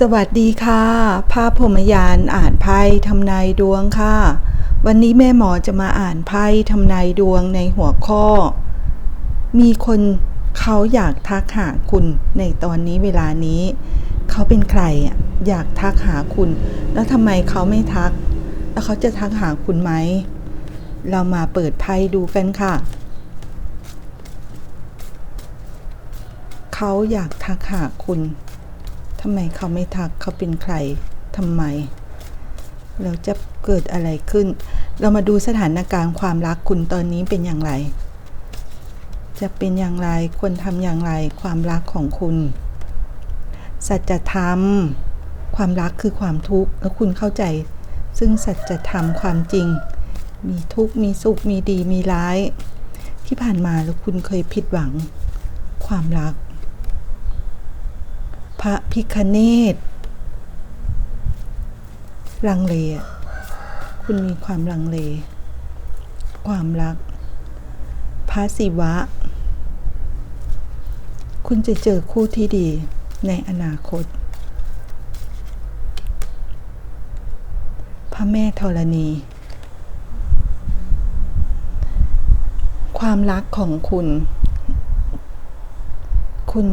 สวัสดีค่ะ ภาพพรมยานอ่านไพ่ทำนายดวงค่ะ วันนี้แม่หมอจะมาอ่านไพ่ทำนายดวงในหัวข้อ มีคนเขาอยากทักหาคุณในตอนนี้เวลานี้ เขาเป็นใครอะอยากทักหาคุณ แล้วทำไมเขาไม่ทัก แล้วเขาจะทักหาคุณไหม เรามาเปิดไพ่ดูกันค่ะ เขาอยากทักหาคุณ ทำไมเขาไม่ทักเขาเป็นใครทำไมแล้วจะเกิดอะไรขึ้น เรามาดูสถานการณ์ความรักคุณตอนนี้เป็นอย่างไร จะเป็นอย่างไรควรทำอย่างไรความรักของคุณ สัจธรรม ความรักคือความทุกข์แล้วคุณเข้าใจ ซึ่งสัจธรรมความจริง มีทุกข์มีสุขมีดีมีร้าย ที่ผ่านมาแล้วคุณเคยผิดหวัง ความรัก พระพิคเนตลังเลคุณมีความลังเล ความรัก พระศิวะ คุณจะเจอคู่ที่ดีในอนาคต พระแม่ธรณี ความรักของคุณ คุณ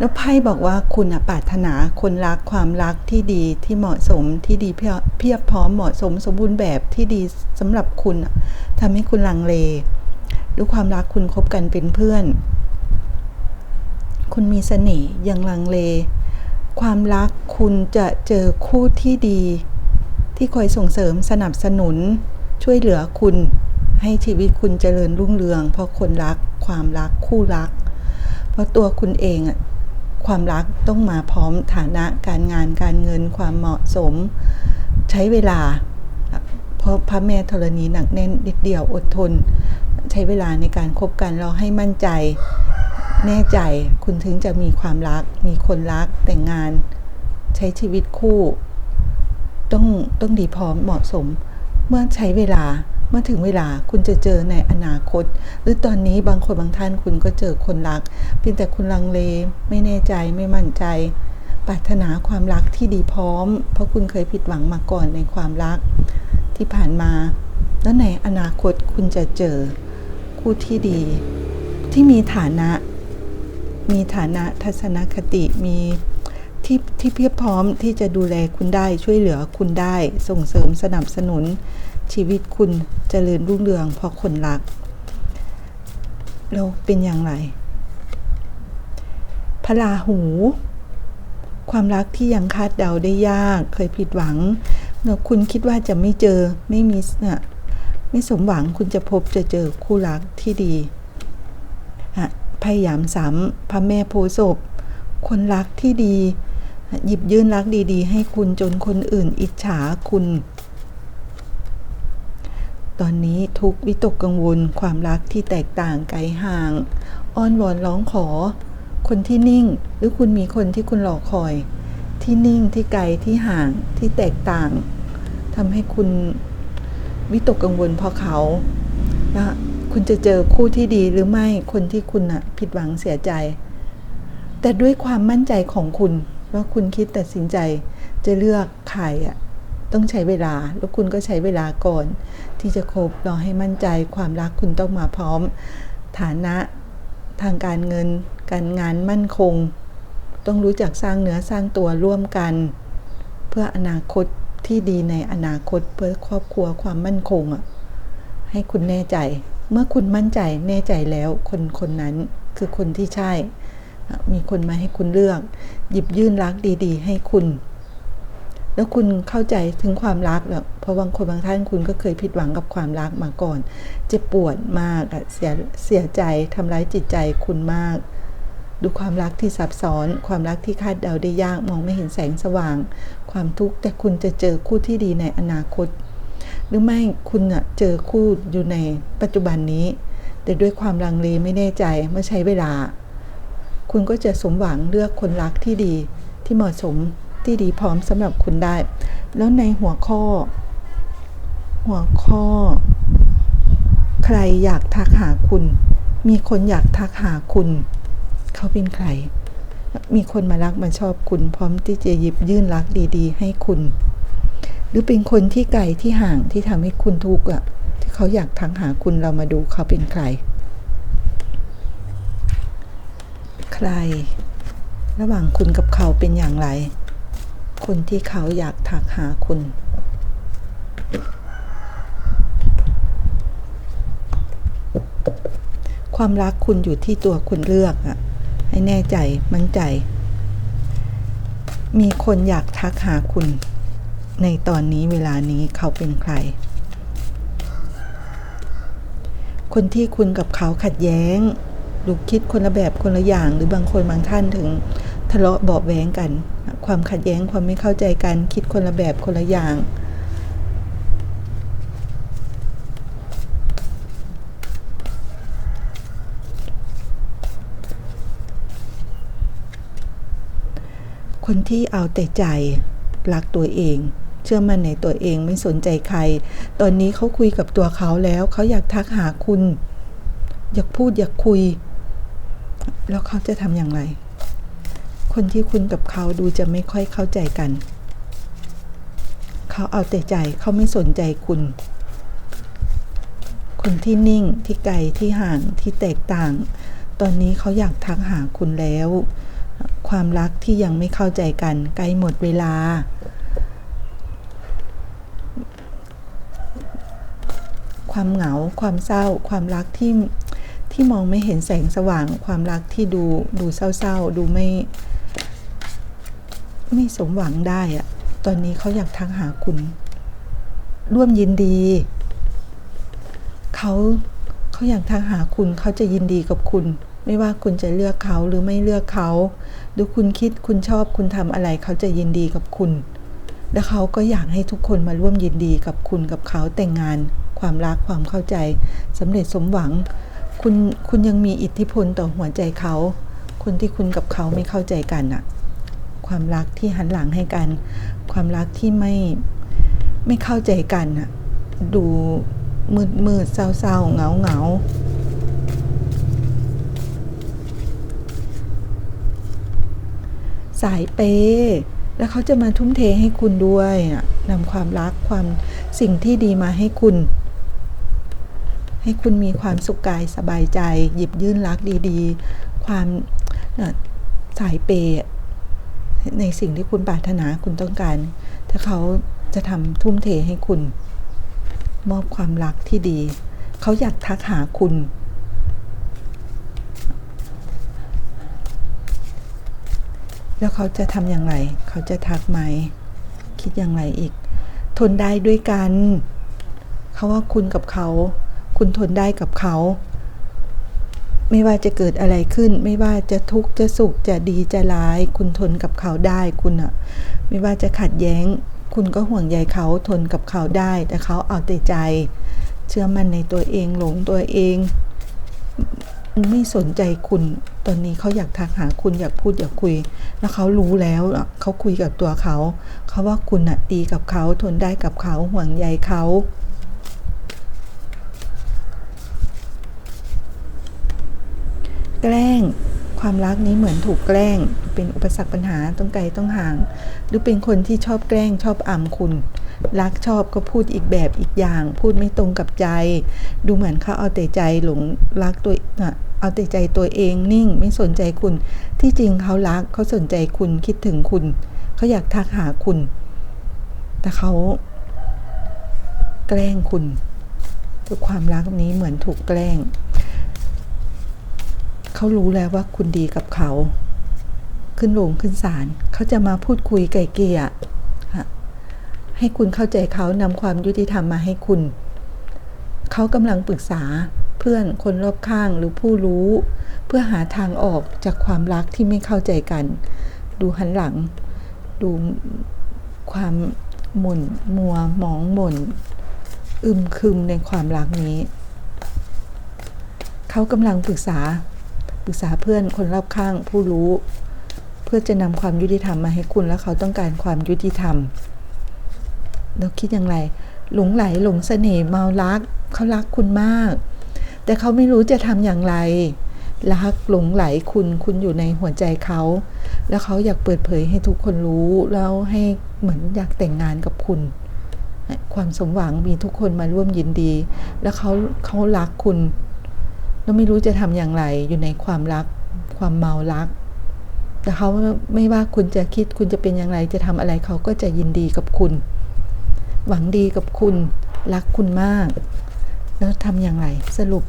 แล้วไพ่บอกว่าคุณปรารถนาคนรักความรักที่ดีที่เหมาะสมที่ดีเพียบพร้อมเหมาะสมสมบูรณ์แบบที่ดีสำหรับคุณอะทำให้คุณลังเลหรือความรักคุณคบกันเป็นเพื่อน คุณมีเสน่ห์ยังลังเล ความรักคุณจะเจอคู่ที่ดี ที่คอยส่งเสริมสนับสนุน ช่วยเหลือคุณให้ชีวิตคุณเจริญรุ่งเรือง เพราะคนรักความรักคู่รัก เพราะตัวคุณเองอะ ความรักต้องมาพร้อมฐานะการงานการเงินความเหมาะสม ใช้เวลา เพราะพระแม่ธรณีหนักแน่นนิดเดียวอดทน ใช้เวลาในการคบกันเราให้มั่นใจ แน่ใจคุณถึงจะมีความรัก มีคนรักแต่งงาน ใช้ชีวิตคู่ ต้องต้องดีพร้อมเหมาะสม เมื่อใช้เวลา เมื่อถึงเวลาคุณจะเจอในอนาคต หรือตอนนี้บางคนบางท่านคุณก็เจอคนรัก เพียงแต่คุณลังเลไม่แน่ใจไม่มั่นใจปรารถนาความรักที่ดีพร้อม เพราะคุณเคยผิดหวังมาก่อนในความรัก ที่ผ่านมา แล้วในอนาคตคุณจะเจอคู่ที่ดี ที่มีฐานะ มีฐานะทัศนคติมีที่ที่เพียบพร้อมที่จะดูแลคุณได้ช่วยเหลือคุณได้ส่งเสริมสนับสนุน ชีวิตคุณจเจริญรุ่งเรืองเพราะคนรัก แล้วเป็นอย่างไร พระราหู ความรักที่ยังคาดเดาได้ยาก เคยผิดหวังเมื่อคุณคิดว่าจะไม่เจอไม่มีนะไม่สมหวังคุณจะพบจะเจอคู่รักที่ดีพยายามสามพระแม่โพศพคนรักที่ดี หยิบยื่นรักดีๆ ให้คุณจนคนอื่นอิจฉาคุณ ตอนนี้ทุกวิตกกังวลความรักที่แตกต่างไกลห่าง อ้อนวอนร้องขอ คนที่นิ่งหรือคุณมีคนที่คุณรอคอย ที่นิ่งที่ไกลที่ห่างที่แตกต่างทำให้คุณวิตกกังวลเพราะเขาแล้วคุณจะเจอคู่ที่ดีหรือไม่คนที่คุณอะผิดหวังเสียใจ แต่ด้วยความมั่นใจของคุณว่าคุณคิดตัดสินใจจะเลือกใครอะ ต้องใช้เวลา แล้วคุณก็ใช้เวลาก่อน ที่จะคบรอให้มั่นใจความรักคุณต้องมาพร้อม ฐานะทางการเงิน การงานมั่นคง ต้องรู้จักสร้างเนื้อสร้างตัวร่วมกัน เพื่ออนาคตที่ดีในอนาคตเพื่อครอบครัวความมั่นคงอะให้คุณแน่ใจ เมื่อคุณมั่นใจแน่ใจแล้ว คนคนนั้นคือคนที่ใช่ มีคนมาให้คุณเลือก หยิบยื่นรักดี ๆ ให้คุณ แล้วคุณเข้าใจถึงความรักแล้วเพราะบางคนบางท่านคุณก็เคยผิดหวังกับความรักมาก่อน เจ็บปวดมากเสียเสียใจทำร้ายจิตใจคุณมาก ดูความรักที่ซับซ้อน ความรักที่คาดเดาได้ยากมองไม่เห็นแสงสว่าง ความทุกข์แต่คุณจะเจอคู่ที่ดีในอนาคต หรือไม่คุณอะเจอคู่อยู่ในปัจจุบันนี้ แต่ด้วยความลังเลไม่แน่ใจเมื่อใช้เวลา คุณก็จะสมหวังเลือกคนรักที่ดีที่เหมาะสม ที่ดีพร้อมสำหรับคุณได้ แล้วในหัวข้อ หัวข้อ ใครอยากทักหาคุณ มีคนอยากทักหาคุณ เขาเป็นใคร มีคนมารักมาชอบคุณ พร้อมที่จะหยิบยื่นรักดีๆ ให้คุณ หรือเป็นคนที่ไกลที่ห่างที่ทำให้คุณทุกข์อะที่เขาอยากทักหาคุณเรามาดูเขาเป็นใคร ใครระหว่างคุณกับเขาเป็นอย่างไร คนที่เขาอยากทักหาคุณ ความรักคุณอยู่ที่ตัวคุณเลือกอะให้แน่ใจมั่นใจ มีคนอยากทักหาคุณ ในตอนนี้เวลานี้เขาเป็นใคร คนที่คุณกับเขาขัดแย้งดูคิดคนละแบบคนละอย่างหรือบางคนบางท่านถึง ทะเลาะเบาะแว้งกัน ความขัดแย้งความไม่เข้าใจกัน คิดคนละแบบคนละอย่าง คนที่เอาแต่ใจรักตัวเองเชื่อมั่นในตัวเองไม่สนใจใคร ตอนนี้เขาคุยกับตัวเขาแล้วเขาอยากทักหาคุณ อยากพูดอยากคุย แล้วเขาจะทำอย่างไร คนที่คุณกับเขาดูจะไม่ค่อยเข้าใจกัน เขาเอาแต่ใจเขาไม่สนใจคุณ คนที่นิ่งที่ไกลที่ห่างที่แตกต่าง ตอนนี้เขาอยากทักหาคุณแล้ว ความรักที่ยังไม่เข้าใจกันใกล้หมดเวลา ความเหงาความเศร้า ความรักที่ที่มองไม่เห็นแสงสว่าง ความรักที่ดูดูเศร้าๆ ดูไม่ ไม่สมหวังได้อะตอนนี้เขาอยากทักหาคุณ ร่วมยินดีเขาเขาอยากทักหาคุณเขาจะยินดีกับคุณ ไม่ว่าคุณจะเลือกเขาหรือไม่เลือกเขาหรือคุณคิดคุณชอบคุณทำอะไรเขาจะยินดีกับคุณ และเขาก็อยากให้ทุกคนมาร่วมยินดีกับคุณกับเขาแต่งงาน ความรักความเข้าใจสำเร็จสมหวัง คุณคุณยังมีอิทธิพลต่อหัวใจเขา คนที่คุณกับเขาไม่เข้าใจกันอะ ความรักที่หันหลังให้กัน ความรักที่ไม่ไม่เข้าใจกันอะดูมืดมืดเศร้าเศร้าเหงาเหงาสายเปย์แล้วเขาจะมาทุ่มเทให้คุณด้วยนำความรักความสิ่งที่ดีมาให้คุณ ให้คุณมีความสุขกายสบายใจ หยิบยื่นรักดี ๆ ความสายเปย์ ในสิ่งที่คุณปรารถนาคุณต้องการ ถ้าเขาจะทำทุ่มเทให้คุณ มอบความรักที่ดี เขาอยากทักหาคุณ แล้วเขาจะทำอย่างไร เขาจะทักไหม คิดอย่างไรอีก ทนได้ด้วยกัน เขาว่าคุณกับเขา คุณทนได้กับเขา ไม่ว่าจะเกิดอะไรขึ้น ไม่ว่าจะทุกข์จะสุขจะดีจะร้าย คุณทนกับเขาได้คุณอะไม่ว่าจะขัดแย้ง คุณก็ห่วงใยเขาทนกับเขาได้ แต่เขาเอาแต่ใจ เชื่อมั่นในตัวเองหลงตัวเอง ไม่สนใจคุณ ตอนนี้เขาอยากทักหาคุณอยากพูดอยากคุย แล้วเขารู้แล้วเขาคุยกับตัวเขา เขาว่าคุณอะดีกับเขาทนได้กับเขาห่วงใยเขา แกล้ง ความรักนี้เหมือนถูกแกล้ง เป็นอุปสรรคปัญหาต้องไกลต้องห่าง หรือเป็นคนที่ชอบแกล้งชอบอ่ำคุณ รักชอบก็พูดอีกแบบอีกอย่าง พูดไม่ตรงกับใจ ดูเหมือนเขาเอาแต่ใจหลงรักตัวเอาแต่ใจตัวเองนิ่งไม่สนใจคุณ ที่จริงเขารักเขาสนใจคุณคิดถึงคุณเขาอยากทักหาคุณ แต่เขาแกล้งคุณคือความรักนี้เหมือนถูกแกล้ง เขารู้แล้วว่าคุณดีกับเขา ขึ้นโรงขึ้นศาลเขาจะมาพูดคุยไกลเกลี่ยให้คุณเข้าใจเขานำความยุติธรรมมาให้คุณ เขากำลังปรึกษาเพื่อนคนรอบข้างหรือผู้รู้ เพื่อหาทางออกจากความรักที่ไม่เข้าใจกัน ดูหันหลัง ดูความหม่นมัวหมองหม่น อึมครึมในความรักนี้ เขากำลังปรึกษา รึกษาเพื่อนคนรอบข้างผู้รู้ เพื่อจะนำความยุติธรรมมาให้คุณและเขาต้องการความยุติธรรม เราคิดอย่างไร หลงไหลหลงเสน่ห์เมารักเขารักคุณมาก แต่เขาไม่รู้จะทำอย่างไรรักหลงไหลคุณคุณอยู่ในหัวใจเขา แล้วเขาอยากเปิดเผยให้ทุกคนรู้ แล้วให้เหมือนอยากแต่งงานกับคุณ ความสมหวังมีทุกคนมาร่วมยินดี แล้วเขาเขารักคุณ แล้วไม่รู้จะทำอย่างไรอยู่ในความรัก ความเมารัก แต่เขาไม่ว่าคุณจะคิดคุณจะเป็นอย่างไร จะทำอะไรเขาก็จะยินดีกับคุณ หวังดีกับคุณ รักคุณมาก แล้วทำอย่างไรสรุป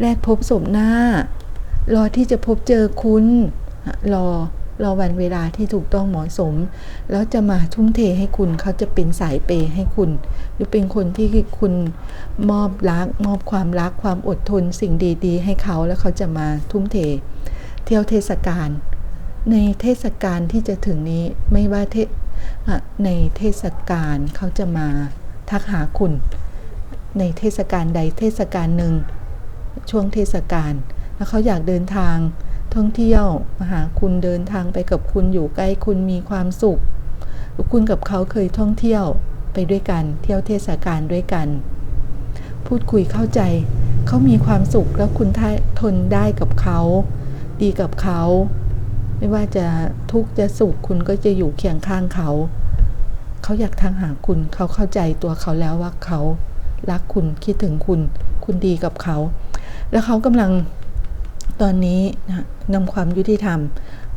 แรกพบสมหน้า รอที่จะพบเจอคุณ รอ รอวันเวลาที่ถูกต้องเหมาะสม แล้วจะมาทุ่มเทให้คุณเขาจะเป็นสายเปย์ให้คุณ หรือเป็นคนที่คุณมอบรักมอบความรักความอดทนสิ่งดี ๆ ให้เขาแล้วเขาจะมาทุ่มเท เที่ยวเทศกาลในเทศกาลที่จะถึงนี้ไม่ว่าเทในเทศกาลเขาจะมาทักหาคุณ ในเทศกาลใดเทศกาลหนึ่งช่วงเทศกาลแล้วเขาอยากเดินทาง ท่องเที่ยวมาหาคุณเดินทางไปกับคุณอยู่ใกล้คุณมีความสุข คุณกับเขาเคยท่องเที่ยวไปด้วยกันเที่ยวเทศกาลด้วยกัน พูดคุยเข้าใจ เขามีความสุขแล้วคุณทนได้กับเขา ดีกับเขา ไม่ว่าจะทุกข์จะสุขคุณก็จะอยู่เคียงข้างเขา เขาอยากทางหาคุณเขาเข้าใจตัวเขาแล้วว่าเขารักคุณคิดถึงคุณ คุณดีกับเขา แล้วเขากำลังตอนนี้นะ นำความยุติธรรม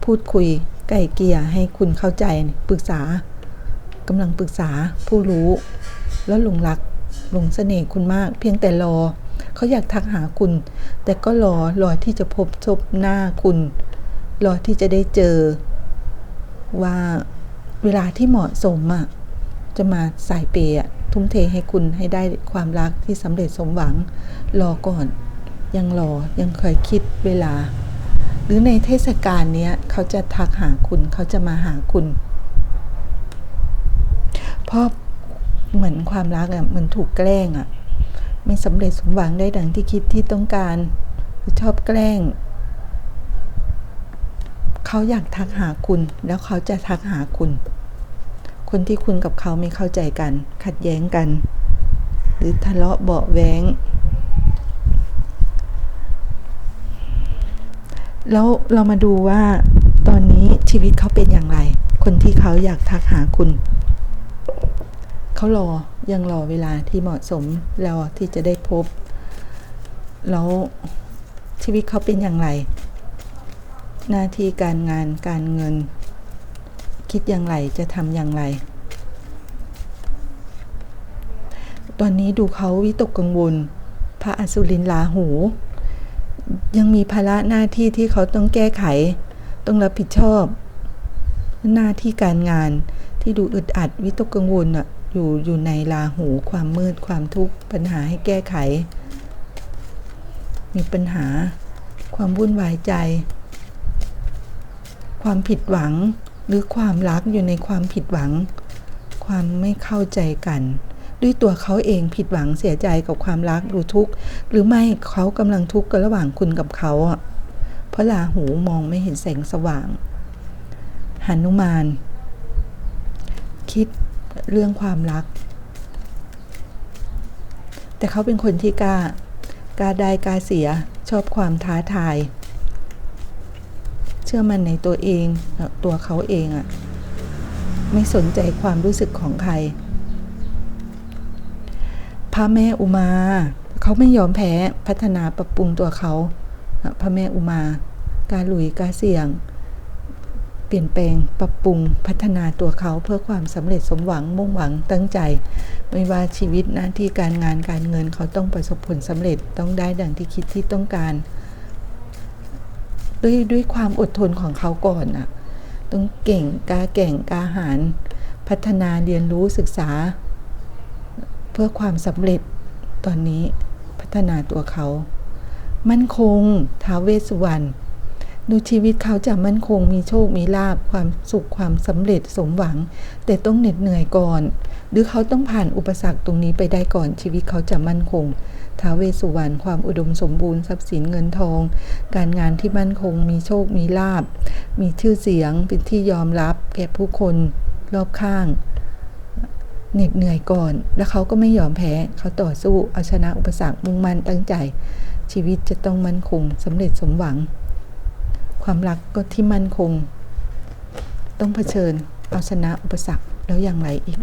พูดคุยไก่เกียให้คุณเข้าใจปรึกษากำลังปรึกษาผู้รู้ แล้วหลงรักหลงเสน่ห์คุณมาก เพียงแต่รอเขาอยากทักหาคุณ แต่ก็รอรอที่จะพบศพหน้าคุณ รอที่จะได้เจอ ว่าเวลาที่เหมาะสมอะจะมาสายเปย์ทุ่มเทให้คุณให้ได้ความรักที่สำเร็จสมหวัง รอก่อน ยังรอยังเคยคิดเวลา หรือในเทศกาลเนี้ยเขาจะทักหาคุณเขาจะมาหาคุณ เพราะเหมือนความรักอะ่ะมันถูกแกล้งอะ่ะ ไม่สำเร็จสมหวังได้ดังที่คิดที่ต้องการชอบแกล้ง เขาอยากทักหาคุณ แล้วเขาจะทักหาคุณ คนที่คุณกับเขาไม่เข้าใจกัน ขัดแย้งกัน หรือทะเลาะเบาะแว้ง แล้วเรามาดูว่าตอนนี้ชีวิตเขาเป็นอย่างไร คนที่เขาอยากทักหาคุณ เขารอยังรอเวลาที่เหมาะสมรอที่จะได้พบ แล้วชีวิตเขาเป็นอย่างไร หน้าที่การงานการเงิน คิดอย่างไรจะทำอย่างไร ตอนนี้ดูเขาวิตกกังวล พระอสุรินลาหู ยังมีภาระหน้าที่ที่เขาต้องแก้ไข ต้องรับผิดชอบ หน้าที่การงานที่ดูอึดอัดวิตกกังวลอะอยู่อยู่ในลาหูความมืดความทุกข์ปัญหาให้แก้ไข มีปัญหา ความวุ่นวายใจ ความผิดหวังหรือความรักอยู่ในความผิดหวัง ความไม่เข้าใจกัน ด้วยตัวเขาเองผิดหวังเสียใจกับความรักหรือทุกข์หรือไม่เขากำลังทุกข์กันระหว่างคุณกับเขาอะเพราะลาหูมองไม่เห็นแสงสว่างหนุมาน คิดเรื่องความรัก แต่เขาเป็นคนที่กล้ากล้าได้กล้าเสียชอบความท้าทาย เชื่อมันในตัวเองตัวเขาเองอะไม่สนใจความรู้สึกของใคร ระแม่อุมา เขาไม่ยอมแพ้พัฒนาปรับปรุงตัวเขา พระแม่อุมา การหลุยการเสี่ยง เปลี่ยนแปลงปรับปรุงพัฒนาตัวเขาเพื่อความสำเร็จสมหวังมุ่งหวังตั้งใจ ไม่ว่าชีวิตหน้าที่การงานการเงินเขาต้องประสบผลสำเร็จต้องได้ดังที่คิดที่ต้องการ ด้วยด้วยความอดทนของเขาก่อนอะต้องเก่งกล้าเก่งกล้าหาญพัฒนาเรียนรู้ศึกษา พื่อความสำเร็จตอนนี้พัฒนาตัวเขา มั่นคงท้าเวสวรรณดูชีวิตเขาจะมั่นคงมีโชคมีลาบความสุขความสำเร็จสมหวัง แต่ต้องเหน็ดเหนื่อยก่อน หรือเขาต้องผ่านอุปสรรคตรงนี้ไปได้ก่อนชีวิตเขาจะมั่นคงท้าเวสสุวรรณความอุดมสมบูรณ์ทรัพย์สินเงินทอง การงานที่มั่นคงมีโชคมีลาบ มีชื่อเสียงเป็นที่ยอมรับ แก่ผู้คนรอบข้าง เหน็ดเหนื่อยก่อน แล้วเขาก็ไม่ยอมแพ้ เขาต่อสู้เอาชนะอุปสรรคมุ่งมั่นตั้งใจ ชีวิตจะต้องมั่นคงสำเร็จสมหวัง ความรักก็ที่มั่นคง ต้องเผชิญเอาชนะอุปสรรคแล้วอย่างไรอีก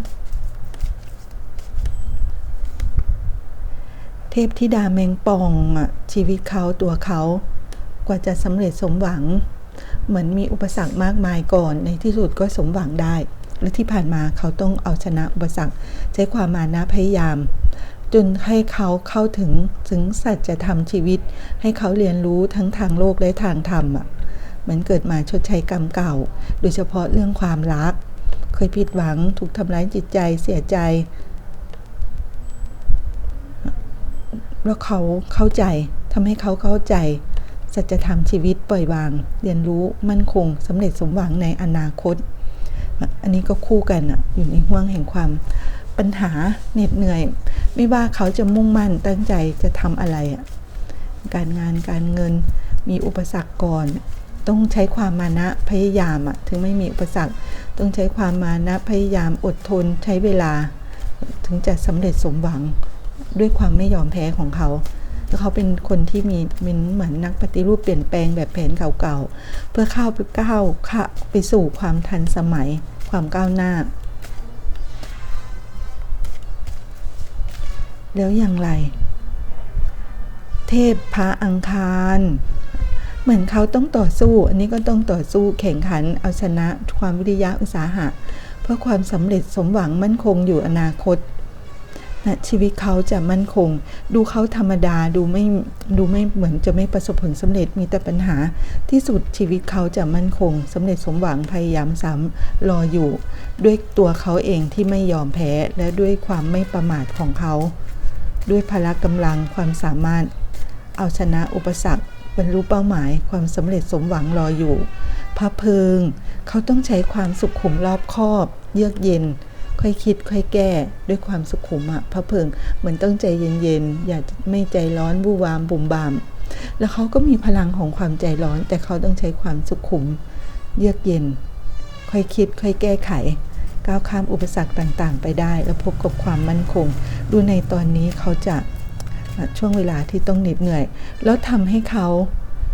เทพธิดาแมงป่องอะชีวิตเขาตัวเขากว่าจะสำเร็จสมหวัง เหมือนมีอุปสรรคมากมายก่อนในที่สุดก็สมหวังได้ และที่ผ่านมาเขาต้องเอาชนะอุปสรรคใช้ความมานะพยายาม จนให้เขาเข้าถึงถึงสัจธรรมชีวิต ให้เขาเรียนรู้ทั้งทางโลกและทางธรรมอะเหมือนเกิดมาชดใช้กรรมเก่า โดยเฉพาะเรื่องความรัก เคยผิดหวังถูกทำร้ายจิตใจเสียใจแล้วเขาเข้าใจทำให้เขาเข้าใจสัจธรรมชีวิตปล่อยวาง เรียนรู้มั่นคงสำเร็จสมหวังในอนาคต อันนี้ก็คู่กันอะอยู่ในห่วงแห่งความปัญหาเหน็ดเหนื่อย ไม่ว่าเขาจะมุ่งมั่นตั้งใจจะทำอะไรอะการงานการเงินมีอุปสรรคก่อน ต้องใช้ความมานะพยายามอะถึงไม่มีอุปสรรค ต้องใช้ความมานะพยายามอดทนใช้เวลา ถึงจะสำเร็จสมหวังด้วยความไม่ยอมแพ้ของเขา แล้วเขาเป็นคนที่มีเป็นเหมือนนักปฏิรูปเปลี่ยนแปลงแบบแผนเก่าๆ เพื่อเข้าไปก้าวไปสู่ความทันสมัยความก้าวหน้า แล้วอย่างไร เทพพระอังคารเหมือนเขาต้องต่อสู้ อันนี้ก็ต้องต่อสู้แข่งขันเอาชนะความวิริยะอุตสาหะ เพื่อความสำเร็จสมหวังมั่นคงอยู่อนาคต นะชีวิตเขาจะมั่นคง ดูเขาธรรมดาดูไม่ดูไม่เหมือนจะไม่ประสบผลสำเร็จมีแต่ปัญหา ที่สุดชีวิตเขาจะมั่นคงสำเร็จสมหวังพยายามซ้ำรออยู่ ด้วยตัวเขาเองที่ไม่ยอมแพ้และด้วยความไม่ประมาทของเขา ด้วยพละกำลังความสามารถ เอาชนะอุปสรรคบรรลุเป้าหมายความสำเร็จสมหวังรออยู่พระเพิง เขาต้องใช้ความสุขุมรอบคอบ เยือกเย็น ค่อยคิดค่อยแก้ด้วยความสุขุมอะพระเพิงเหมือนต้องใจเย็นๆ อย่าไม่ใจร้อนบูวามบุ่มบาม แล้วเขาก็มีพลังของความใจร้อน แต่เขาต้องใช้ความสุขุม เยือกเย็น ค่อยคิดค่อยแก้ไข ก้าวข้ามอุปสรรคต่างๆ ไปได้ แล้วพบกับความมั่นคง ดูในตอนนี้เขาจะช่วงเวลาที่ต้องเหน็ดเหนื่อย แล้วทำให้เขา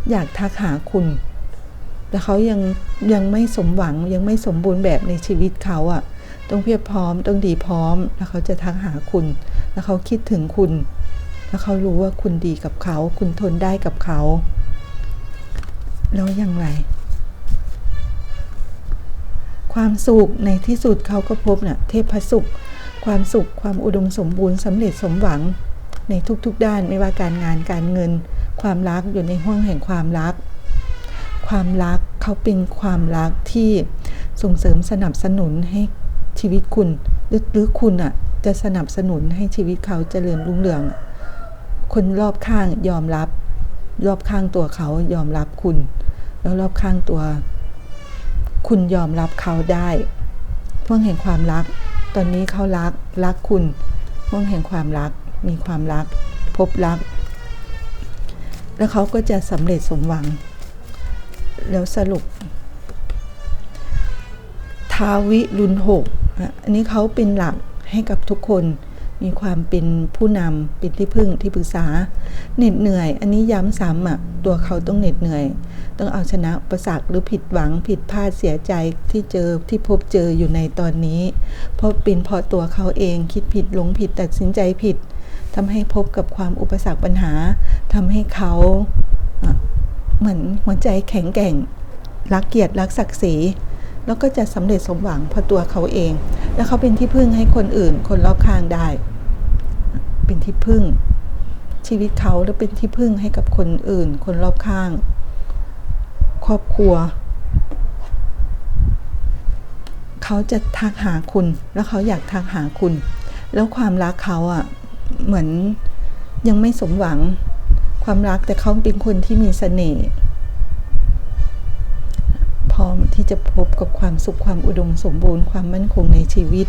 อยากทักหาคุณแต่เขายังยังไม่สมหวังยังไม่สมบูรณ์แบบในชีวิตเขาอะ่ะ ต้องเพียบพร้อมต้องดีพร้อม แล้วเขาจะทักหาคุณ แล้วเขาคิดถึงคุณ แล้วเขารู้ว่าคุณดีกับเขา คุณทนได้กับเขา แล้วอย่างไร ความสุขในที่สุดเขาก็พบเนะ่ะเทพสุข ความสุขความอุดมสมบูรณ์สำเร็จสมหวังในทุกๆด้านไม่ว่าการงานการเงิน ความรักอยู่ในห้วงแห่งความรัก ความรักเขาเป็นความรักที่ส่งเสริมสนับสนุนให้ ชีวิตคุณ หรือคุณอะ จะสนับสนุนให้ชีวิตเขาเจริญรุ่งเรือง คนรอบข้างยอมรับ รอบข้างตัวเขายอมรับคุณ แล้วรอบข้างตัว คุณยอมรับเขาได้พ่วงแห่งความรัก ตอนนี้เขารักรักคุณพ่วงแห่งความรัก มีความรัก พบรัก แล้วเขาก็จะสำเร็จสมหวัง แล้วสรุป ทาวิรุณหก อันนี้เขาเป็นหลักให้กับทุกคนมีความเป็นผู้นำเป็นที่พึ่งที่ปรึกษาเหน็ดเหนื่อย อันนี้ย้ำซ้ำอะตัวเขาต้องเหน็ดเหนื่อย ต้องเอาชนะอุปสรรคหรือผิดหวังผิดพลาดเสียใจที่เจอที่พบเจออยู่ในตอนนี้ เพราะเป็นเพราะตัวเขาเองคิดผิดหลงผิดตัดสินใจผิดทำให้พบกับความอุปสรรคปัญหาทำให้เขาเหมือนหัวใจแข็งแกร่งรักเกียรติรักศักดิ์ศรี แล้วก็จะสำเร็จสมหวังเพราะตัวเขาเอง แล้วเขาเป็นที่พึ่งให้คนอื่น คนรอบข้างได้ เป็นที่พึ่ง ชีวิตเขาแล้วเป็นที่พึ่งให้กับคนอื่น คนรอบข้าง ครอบครัว เขาจะทักหาคุณ แล้วเขาอยากทักหาคุณ แล้วความรักเขาอะ่ะเหมือนยังไม่สมหวังความรักแต่เขาเป็นคนที่มีเสน่ห์ ร้อมที่จะพบกับความสุขความอุดมสมบูรณ์ความมั่นคงในชีวิต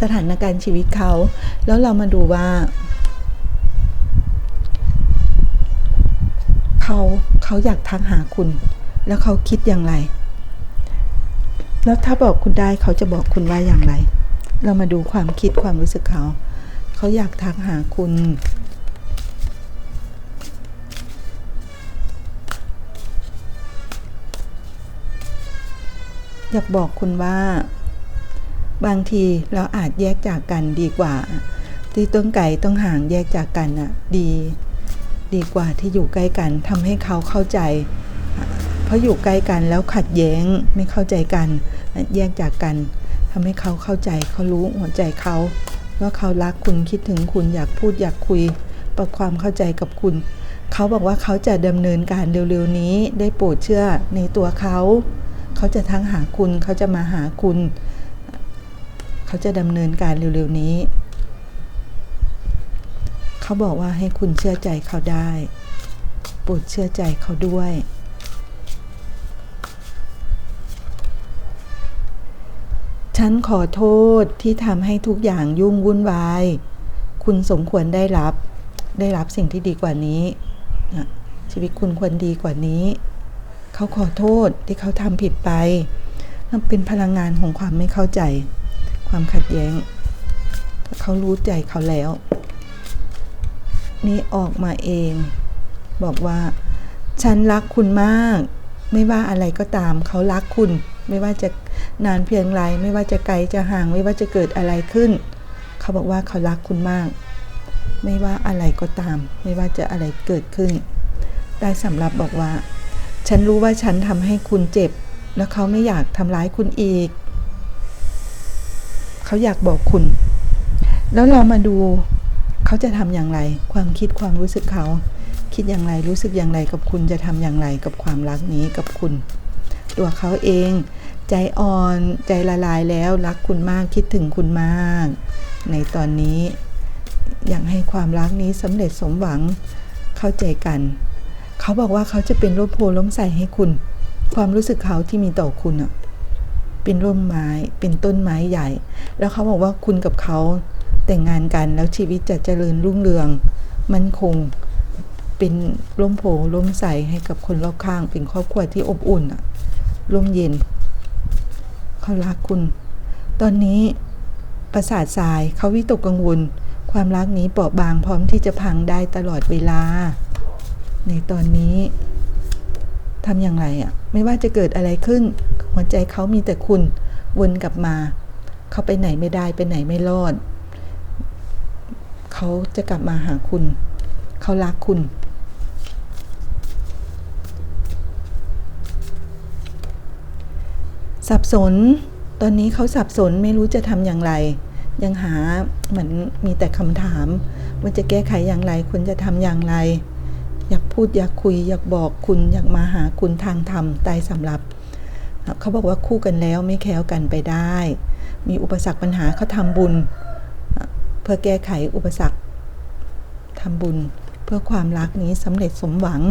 สถานการณ์ชีวิตเขา แล้วเรามาดูว่าเขาเขาอยากทักหาคุณ แล้วเขาคิดอย่างไร แล้วถ้าบอกคุณได้เขาจะบอกคุณว่าอย่างไร เรามาดูความคิดความรู้สึกเขา เขาอยากทักหาคุณ อยากบอกคุณว่า บางทีเราอาจแยกจากกันดีกว่า ที่ต้นไก่ต้องห่างแยกจากกันน่ะดี ดีกว่าที่อยู่ใกล้กันทำให้เขาเข้าใจ เพราะอยู่ใกล้กันแล้วขัดแย้งไม่เข้าใจกัน แยกจากกันทำให้เขาเข้าใจเขารู้หัวใจเขาว่าเขารักคุณคิดถึงคุณอยากพูดอยากคุย ปรับความเข้าใจกับคุณ เขาบอกว่าเขาจะดำเนินการเร็วๆนี้ได้โปรดเชื่อในตัวเขา เขาจะทั้งหาคุณเขาจะมาหาคุณ เขาจะดำเนินการเร็วๆนี้ เขาบอกว่าให้คุณเชื่อใจเขาได้โปรดเชื่อใจเขาด้วย ฉันขอโทษที่ทำให้ทุกอย่างยุ่งวุ่นวาย คุณสมควรได้รับ ได้รับสิ่งที่ดีกว่านี้ ชีวิตคุณควรดีกว่านี้ เขาขอโทษที่เขาทำผิดไปนั่นเป็นพลังงานของความไม่เข้าใจ ความขัดแย้ง เขารู้ใจเขาแล้ว นี่ออกมาเอง บอกว่า ฉันรักคุณมาก ไม่ว่าอะไรก็ตาม เขารักคุณ ไม่ว่าจะนานเพียงไร ไม่ว่าจะไกลจะห่าง ไม่ว่าจะเกิดอะไรขึ้น เขาบอกว่าเขารักคุณมาก ไม่ว่าอะไรก็ตาม ไม่ว่าจะอะไรเกิดขึ้น ได้สำหรับบอกว่า ฉันรู้ว่าฉันทำให้คุณเจ็บ แล้วเขาไม่อยากทำร้ายคุณอีก เขาอยากบอกคุณ แล้วเรามาดูเขาจะทำอย่างไร ความคิดความรู้สึกเขา คิดอย่างไรรู้สึกอย่างไรกับคุณจะทำอย่างไรกับความรักนี้กับคุณ ตัวเขาเอง ใจอ่อนใจละลายแล้วรักคุณมากคิดถึงคุณมาก ในตอนนี้ อยากให้ความรักนี้สำเร็จสมหวังเข้าใจกัน เขาบอกว่าเขาจะเป็นร่มโพล้มใส่ให้คุณ ความรู้สึกเขาที่มีต่อคุณอะเป็นร่มไม้ เป็นต้นไม้ใหญ่ แล้วเขาบอกว่าคุณกับเขาแต่งงานกันแล้วชีวิตจะเจริญรุ่งเรือง มั่นคง เป็นร่มโพร่มใสให้กับคนรอบข้าง เป็นครอบครัวที่อบอุ่นอะร่มเย็น เขารักคุณ ตอนนี้ประสาททรายเขาวิตกกังวล ความรักนี้เปราะบางพร้อมที่จะพังได้ตลอดเวลา ในตอนนี้ทำอย่างไรอะ่ะ ไม่ว่าจะเกิดอะไรขึ้น หัวใจเขามีแต่คุณวนกลับมา เขาไปไหนไม่ได้ไปไหนไม่รอด เขาจะกลับมาหาคุณ เขารักคุณ สับสน ตอนนี้เขาสับสนไม่รู้จะทำอย่างไร ยังหาเหมือนมีแต่คำถามว่าจะแก้ไขอย่างไรคุณจะทำอย่างไร อยากพูดอยากคุย อยากบอกคุณอยากมาหาคุณทางธรรมตายสำหรับ เขาบอกว่าคู่กันแล้วไม่แค้วกันไปได้ มีอุปสรรคปัญหาเขาทำบุญ เพื่อแก้ไขอุปสรรคทำบุญ เพื่อความรักนี้สำเร็จสมหวัง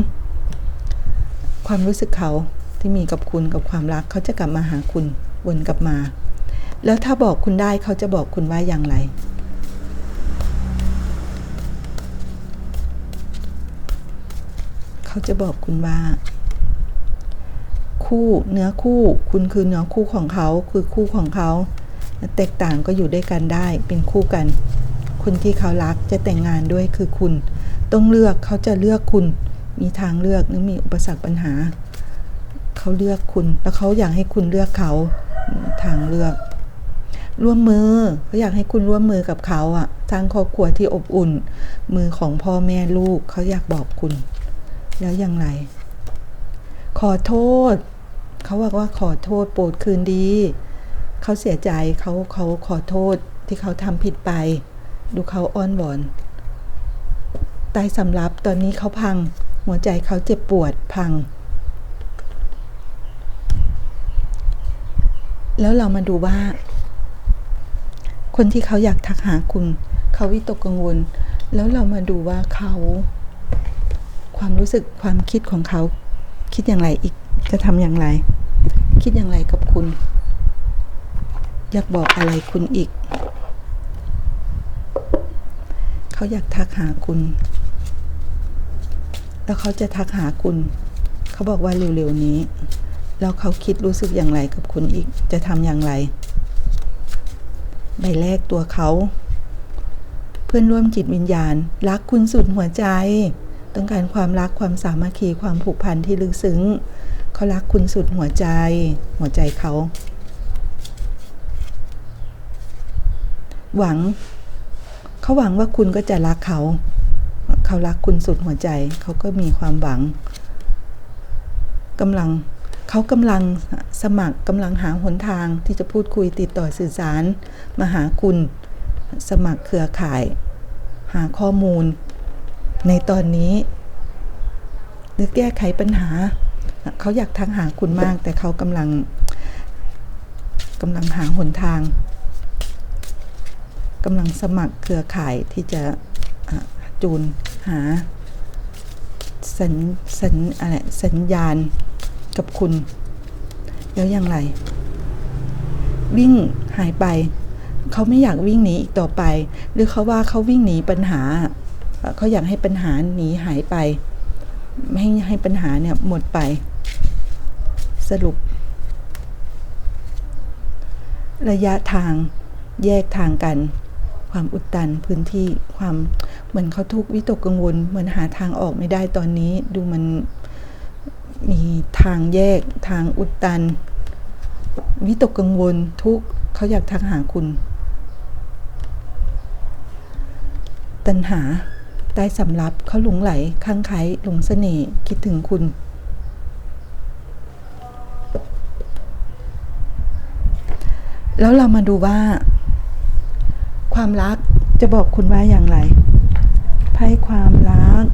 ความรู้สึกเขาที่มีกับคุณกับความรักเขาจะกลับมาหาคุณวนกลับมา แล้วถ้าบอกคุณได้เขาจะบอกคุณว่าอย่างไร เขาจะบอกคุณว่า คู่เนื้อคู่คุณคือเนื้อคู่ของเขาคือคู่ของเขา แตกต่างก็อยู่ด้วยกันได้เป็นคู่กัน คนที่เขารักจะแต่งงานด้วยคือคุณ ต้องเลือกเขาจะเลือกคุณ มีทางเลือกหรือมีอุปสรรคปัญหา เขาเลือกคุณ แล้วเขาอยากให้คุณเลือกเขาทางเลือกร่วมมือเขาอยากให้คุณร่วมมือกับเขาอะสร้างครอบครัวที่อบอุ่น มือของพ่อแม่ลูกเขาอยากบอกคุณ แล้วอย่างไร ขอโทษ เขาบอกว่าขอโทษโปรดคืนดี เขาเสียใจเขาเขาขอโทษที่เขาทำผิดไป ดูเขาอ้อนวอนตายสำรับตอนนี้เขาพัง หัวใจเขาเจ็บปวดพัง แล้วเรามาดูว่า คนที่เขาอยากทักหาคุณ เขาวิตกกังวล แล้วเรามาดูว่าเขา ความรู้สึกความคิดของเขา คิดอย่างไรอีกจะทำอย่างไร คิดอย่างไรกับคุณ อยากบอกอะไรคุณอีก เขาอยากทักหาคุณ แล้วเขาจะทักหาคุณ เขาบอกว่าเร็วๆนี้ แล้วเขาคิดรู้สึกอย่างไรกับคุณอีกจะทำอย่างไรใบแรกตัวเขา เพื่อนร่วมจิตวิญญาณ รักคุณสุดหัวใจ ต้องการความรักความสามัคคีความผูกพันที่ลึกซึ้งเขารักคุณสุดหัวใจ หัวใจเขา หวัง เขาหวังว่าคุณก็จะรักเขา เขารักคุณสุดหัวใจ เขาก็มีความหวังกำลังเขากำลังสมัครกำลังหาหนทางที่จะพูดคุยติดต่อสื่อสารมาหาคุณ สมัครเครือข่าย หาข้อมูล ในตอนนี้หรือแก้ไขปัญหา เขาอยากทักหาคุณมาก แต่เขากำลังกำลังหาหนทางกำลังสมัครเครือข่ายที่จะะจูนหาสัญสัญอะไรสัญญาณกับคุณ แล้วอย่างไร วิ่งหายไป เขาไม่อยากวิ่งหนีอีกต่อไป หรือเขาว่าเขาวิ่งหนีปัญหา เขาอยากให้ปัญหาหนีหายไปไม่ให้ให้ปัญหาเนี่ยหมดไป สรุป ระยะทางแยกทางกัน ความอุดตันพื้นที่ความเหมือนเขาทุกขวิตกกังวล เหมือนหาทางออกไม่ได้ตอนนี้ ดูมันมีทางแยกทางอุดตัน วิตกกังวลทุกเขาอยากทักหาคุณ ตัณหา ใต้สำรับเขาหลงไหลข้างไคล้หลงเสน่ห์คิดถึงคุณ แล้วเรามาดูว่า ความรักจะบอกคุณว่าอย่างไรไพ่ความรัก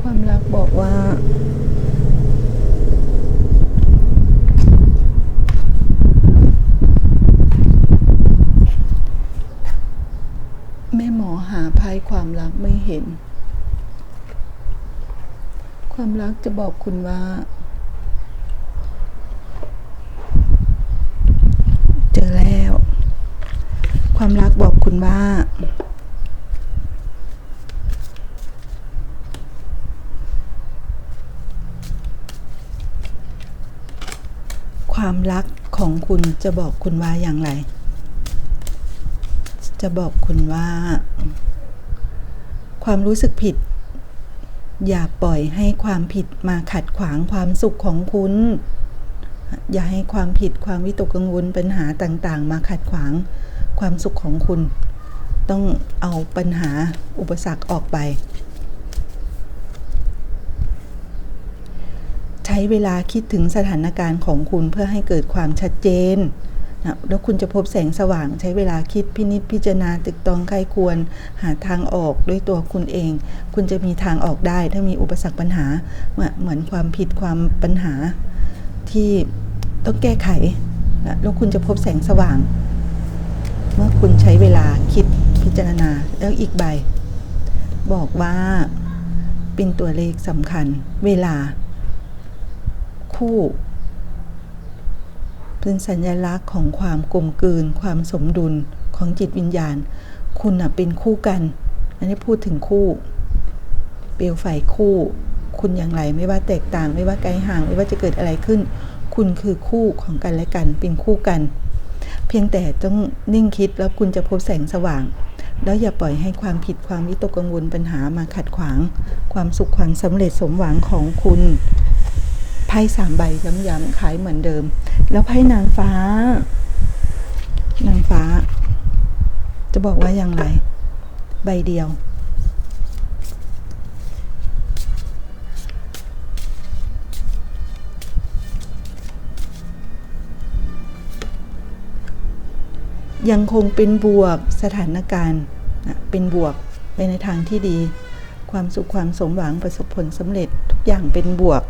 ความรักบอกว่า แม่หมอหาไพ่ความรัก ไม่เห็น ความรักจะบอกคุณว่า เจอแล้ว ความรักบอกคุณว่าความรักของคุณจะบอกคุณว่าอย่างไร จะบอกคุณว่า ความรู้สึกผิด อย่าปล่อยให้ความผิดมาขัดขวางความสุขของคุณ อย่าให้ความผิดความวิตกกังวลปัญหาต่างๆ มาขัดขวางความสุขของคุณ ต้องเอาปัญหาอุปสรรคออกไป ใช้เวลาคิดถึงสถานการณ์ของคุณเพื่อให้เกิดความชัดเจน นะแล้วคุณจะพบแสงสว่างใช้เวลาคิดพินิจพิจารณาตึกตองใครควร หาทางออกด้วยตัวคุณเอง คุณจะมีทางออกได้ถ้ามีอุปสรรคปัญหา เหมือนความผิดความปัญหาที่ต้องแก้ไขนะแล้วคุณจะพบแสงสว่าง เมื่อคุณใช้เวลาคิดพิจารณาแล้วอีกใบ บอกว่าเป็นตัวเลขสำคัญ เวลา คู่ เป็นสัญลักษณ์ของความกลมกลืน ความสมดุลของจิตวิญญาณ คุณเป็นคู่กัน อันนี้พูดถึงคู่ เปลวไฟคู่ คุณอย่างไรไม่ว่าแตกต่างไม่ว่าไกลห่างไม่ว่าจะเกิดอะไรขึ้น คุณคือคู่ของกันและกัน เป็นคู่กัน เพียงแต่ต้องนิ่งคิดแล้วคุณจะพบแสงสว่าง แล้วอย่าปล่อยให้ความผิดความวิตกกังวลปัญหามาขัดขวาง ความสุขความสำเร็จสมหวังของคุณ ไพ่สามใบย้ำๆขายเหมือนเดิม แล้วไพ่นางฟ้า นางฟ้า จะบอกว่าอย่างไร ใบเดียว ยังคงเป็นบวกสถานการณ์เป็นบวกไปในทางที่ดี ความสุขความสมหวังประสบผลสำเร็จทุกอย่างเป็นบวก